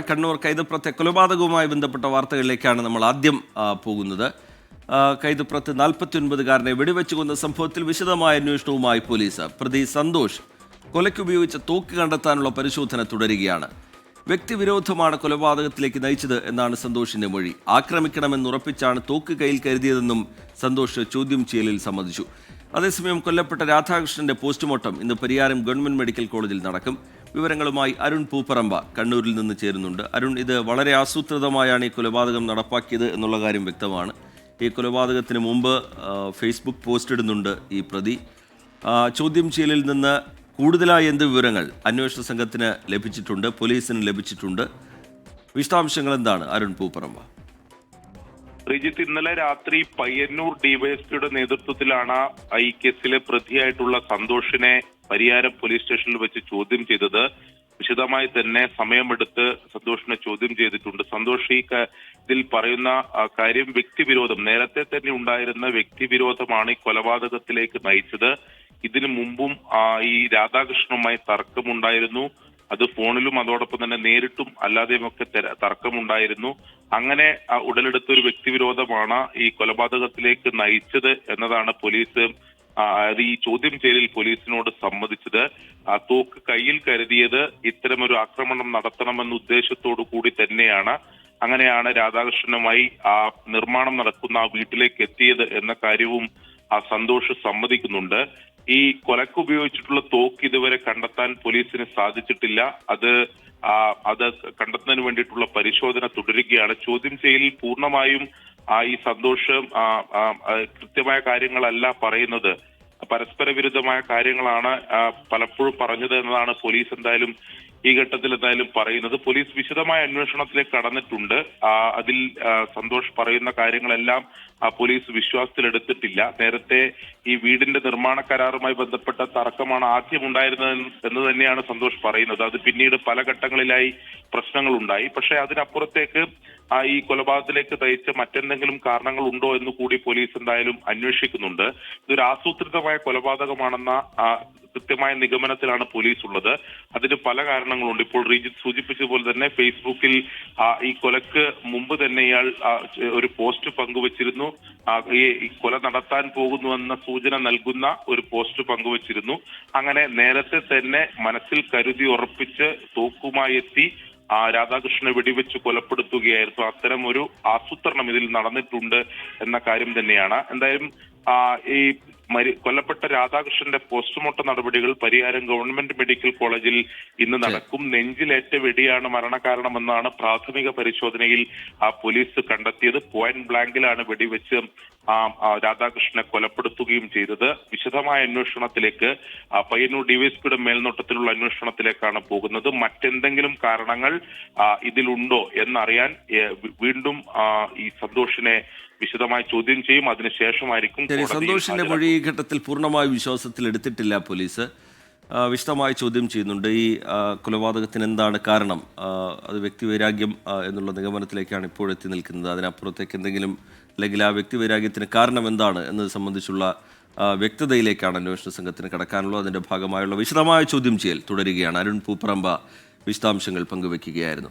കണ്ണൂർ കൈതപ്രത്തെ കൊലപാതകവുമായി ബന്ധപ്പെട്ട വാർത്തകളിലേക്കാണ് നമ്മൾ ആദ്യം പോകുന്നത്. കൈതപ്രത്ത് നാൽപ്പത്തിയൊൻപതുകാരനെ വെടിവെച്ചു കൊന്ന സംഭവത്തിൽ വിശദമായ അന്വേഷണവുമായി പോലീസ്. പ്രതി സന്തോഷ് കൊലയ്ക്കുപയോഗിച്ച തോക്ക് കണ്ടെത്താനുള്ള പരിശോധന തുടരുകയാണ്. വ്യക്തിവിരോധമാണ് കൊലപാതകത്തിലേക്ക് നയിച്ചത് എന്നാണ് സന്തോഷിന്റെ മൊഴി. ആക്രമിക്കണമെന്നുറപ്പിച്ചാണ് തോക്ക് കയ്യിൽ കരുതിയതെന്നും സന്തോഷ് ചോദ്യം ചെയ്യലിൽ സമ്മതിച്ചു. അതേസമയം കൊല്ലപ്പെട്ട രാധാകൃഷ്ണന്റെ പോസ്റ്റ്മോർട്ടം ഇന്ന് പരിയാരം ഗവൺമെന്റ് മെഡിക്കൽ കോളേജിൽ നടക്കും. വിവരങ്ങളുമായി അരുൺ പൂപ്പറമ്പ കണ്ണൂരിൽ നിന്ന് ചേരുന്നുണ്ട്. അരുൺ ഇത് വളരെ ആസൂത്രിതമായാണ് ഈ കൊലപാതകം നടപ്പാക്കിയത് എന്നുള്ള കാര്യം വ്യക്തമാണ്. ഈ കൊലപാതകത്തിന് മുമ്പ് ഫേസ്ബുക്ക് പോസ്റ്റ് ഇടുന്നുണ്ട് ഈ പ്രതി. ചോദ്യം ചെയ്യലിൽ നിന്ന് കൂടുതലായി എന്ത് വിവരങ്ങൾ അന്വേഷണ സംഘത്തിന് ലഭിച്ചിട്ടുണ്ട് പോലീസിന് ലഭിച്ചിട്ടുണ്ട്? വിശദാംശങ്ങൾ എന്താണ് അരുൺ പൂപ്പറമ്പ? റിജിത്ത് ഇന്നലെ രാത്രി പയ്യന്നൂർ ഡിവൈഎസ്പിയുടെ നേതൃത്വത്തിലാണ് ഈ കേസിലെ പ്രതിയായിട്ടുള്ള സന്തോഷിനെ പരിയാരം പോലീസ് സ്റ്റേഷനിൽ വെച്ച് ചോദ്യം ചെയ്തത് വിശദമായി തന്നെ സമയമെടുത്ത് സന്തോഷിനെ ചോദ്യം ചെയ്തിട്ടുണ്ട്. സന്തോഷ് ഈ ഇതിൽ പറയുന്ന കാര്യം വ്യക്തിവിരോധം. നേരത്തെ തന്നെ ഉണ്ടായിരുന്ന വ്യക്തിവിരോധമാണ് ഈ കൊലപാതകത്തിലേക്ക് നയിച്ചത്. ഇതിനു മുമ്പും ഈ രാധാകൃഷ്ണനുമായി തർക്കമുണ്ടായിരുന്നു. അത് ഫോണിലും അതോടൊപ്പം തന്നെ നേരിട്ടും അല്ലാതെയും ഒക്കെ തർക്കമുണ്ടായിരുന്നു. അങ്ങനെ ഉടലെടുത്ത ഒരു വ്യക്തിവിരോധമാണ് ഈ കൊലപാതകത്തിലേക്ക് നയിച്ചത് എന്നതാണ് പോലീസ് അത് ഈ ചോദ്യം ചെയ്യലിൽ പോലീസിനോട് സമ്മതിച്ചത്. തോക്ക് കയ്യിൽ കരുതിയത് ഇത്തരമൊരു ആക്രമണം നടത്തണമെന്ന ഉദ്ദേശത്തോടു കൂടി തന്നെയാണ്. അങ്ങനെയാണ് രാധാകൃഷ്ണനുമായി ആ നിർമ്മാണം നടക്കുന്ന ആ വീട്ടിലേക്ക് എത്തിയത് എന്ന കാര്യവും ആ സന്തോഷ് സമ്മതിക്കുന്നുണ്ട്. ഈ കൊലക്ക് ഉപയോഗിച്ചിട്ടുള്ള തോക്ക് ഇതുവരെ കണ്ടെത്താൻ പോലീസിന് സാധിച്ചിട്ടില്ല. അത് അത് കണ്ടെത്തുന്നതിന് വേണ്ടിയിട്ടുള്ള പരിശോധന തുടരുകയാണ്. ചോദ്യം ചെയ്യലിൽ പൂർണമായും ഈ സന്തോഷം ആ, ആ, ആ, കൃത്യമായ കാര്യങ്ങളല്ല പറയുന്നത്. പരസ്പര വിരുദ്ധമായ കാര്യങ്ങളാണ് പലപ്പോഴും പറഞ്ഞത് എന്നതാണ് പോലീസ് എന്തായാലും ഈ ഘട്ടത്തിൽ എന്തായാലും പറയുന്നത്. പോലീസ് വിശദമായ അന്വേഷണത്തിലേക്ക് കടന്നിട്ടുണ്ട്. അതിൽ സന്തോഷ് പറയുന്ന കാര്യങ്ങളെല്ലാം പോലീസ് വിശ്വാസത്തിലെടുത്തിട്ടില്ല നേരത്തെ ഈ വീടിന്റെ നിർമ്മാണ കരാറുമായി ബന്ധപ്പെട്ട തർക്കമാണ് ആദ്യം ഉണ്ടായിരുന്നത് എന്ന് തന്നെയാണ് സന്തോഷ് പറയുന്നത്. അത് പിന്നീട് പല ഘട്ടങ്ങളിലായി പ്രശ്നങ്ങൾ ഉണ്ടായി പക്ഷേ അതിനപ്പുറത്തേക്ക് ആ ഈ കൊലപാതകത്തിലേക്ക് തയ്ച്ച മറ്റെന്തെങ്കിലും കാരണങ്ങൾ ഉണ്ടോ എന്ന് കൂടി പോലീസ് എന്തായാലും അന്വേഷിക്കുന്നുണ്ട്. ഇതൊരു ആസൂത്രിതമായ കൊലപാതകമാണെന്ന കൃത്യമായ നിഗമനത്തിലാണ് പോലീസ് ഉള്ളത് അതിന് പല കാരണങ്ങളുണ്ട്. ഇപ്പോൾ റീജിത്ത് സൂചിപ്പിച്ചതുപോലെ തന്നെ ഫേസ്ബുക്കിൽ ഈ കൊലക്ക് മുമ്പ് തന്നെ ഇയാൾ ഒരു പോസ്റ്റ് പങ്കുവച്ചിരുന്നു. ഈ കൊല നടത്താൻ പോകുന്നുവെന്ന സൂചന നൽകുന്ന ഒരു പോസ്റ്റ് പങ്കുവച്ചിരുന്നു. അങ്ങനെ നേരത്തെ തന്നെ മനസ്സിൽ കരുതി ഉറപ്പിച്ച് തോക്കുമായി എത്തി ആ രാധാകൃഷ്ണനെ വെടിവെച്ച് കൊലപ്പെടുത്തുകയായിരുന്നു. അത്തരം ഒരു ആസൂത്രണം ഇതിൽ നടന്നിട്ടുണ്ട് എന്ന കാര്യം തന്നെയാണ്. എന്തായാലും ഈ കൊല്ലപ്പെട്ട രാധാകൃഷ്ണന്റെ പോസ്റ്റ്മോർട്ടം നടപടികൾ പരിയാരം ഗവൺമെന്റ് മെഡിക്കൽ കോളേജിൽ ഇന്ന് നടക്കും. നെഞ്ചിലേറ്റ വെടിയാണ് മരണകാരണമെന്നാണ് പ്രാഥമിക പരിശോധനയിൽ ആ പോലീസ് കണ്ടെത്തിയത്. പോയിന്റ് ബ്ലാങ്കിലാണ് വെടിവെച്ച് രാധാകൃഷ്ണനെ കൊലപ്പെടുത്തുകയും ചെയ്തത്. വിശദമായ അന്വേഷണത്തിലേക്ക് പയ്യന്നൂർ ഡിവൈഎസ്പിയുടെ മേൽനോട്ടത്തിലുള്ള അന്വേഷണത്തിലേക്കാണ് പോകുന്നത്. മറ്റെന്തെങ്കിലും കാരണങ്ങൾ ഇതിലുണ്ടോ എന്നറിയാൻ വീണ്ടും ഈ സന്തോഷിനെ വിശദമായി ചോദ്യം ചെയ്യും. അതിനുശേഷമായിരിക്കും സന്തോഷിന്റെ മൊഴി ഈ ഘട്ടത്തിൽ പൂർണമായി വിശ്വാസത്തിൽ എടുത്തിട്ടില്ല പോലീസ്. വിശദമായി ചോദ്യം ചെയ്യുന്നുണ്ട്. ഈ കൊലപാതകത്തിന് എന്താണ് കാരണം? അത് വ്യക്തിവൈരാഗ്യം എന്നുള്ള നിഗമനത്തിലേക്കാണ് ഇപ്പോൾ എത്തി നിൽക്കുന്നത്. അതിനപ്പുറത്തേക്ക് എന്തെങ്കിലും അല്ലെങ്കിൽ ആ വ്യക്തിവൈരാഗ്യത്തിന് കാരണം എന്താണ് എന്നത് സംബന്ധിച്ചുള്ള വ്യക്തതയിലേക്കാണ് അന്വേഷണ സംഘത്തിന് കടക്കാനുള്ളത്. അതിന്റെ ഭാഗമായുള്ള വിശദമായ ചോദ്യം ചെയ്യൽ തുടരുകയാണ്. അരുൺ പൂപ്പറമ്പ വിശദാംശങ്ങൾ പങ്കുവെക്കുകയായിരുന്നു